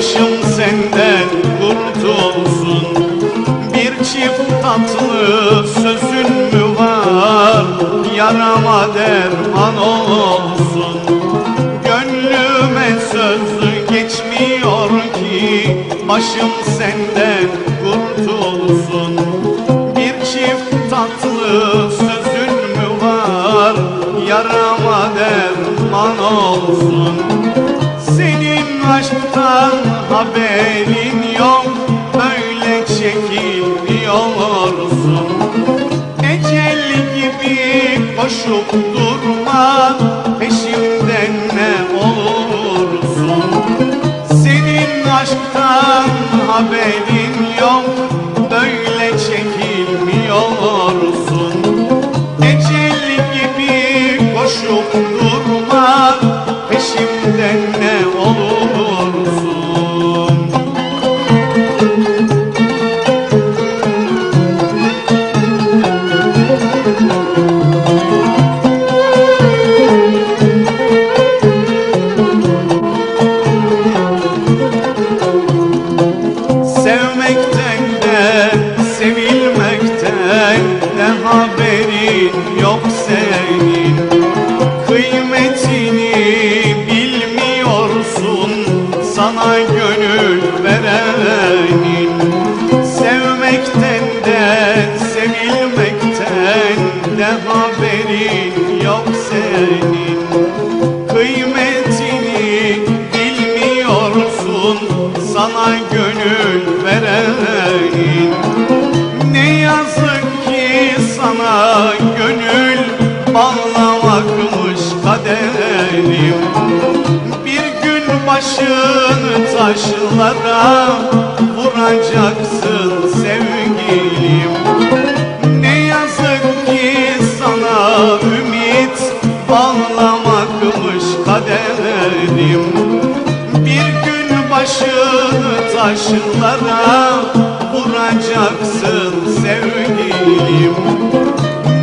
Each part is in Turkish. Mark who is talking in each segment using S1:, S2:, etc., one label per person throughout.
S1: başım senden kurtulsun Bir çift tatlı sözün mü var? Yarama derman olsun. Gönlüme söz geçmiyor ki. Başım senden kurtulsun Bir çift tatlı sözün mü var? Yarama derman olsun aşktan haberin yok Böyle çekiliyorsun Ecel gibi koşup durma Peşimden ne olursun. Senin aşktan haberin Sevmekten de sevilmekten de haberin yok senin. Kıymetini bilmiyorsun sana gönül verenin gönül verenin Ne yazık ki sana gönül bağlamakmış kaderim. Bir gün başını taşlara vuracaksın başını taşlara vuracaksın sevgilim.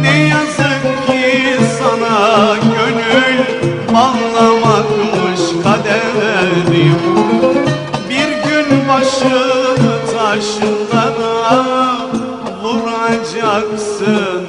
S1: Ne yazık ki sana gönül bağlamakmış kaderim. Bir gün başını taşlara vuracaksın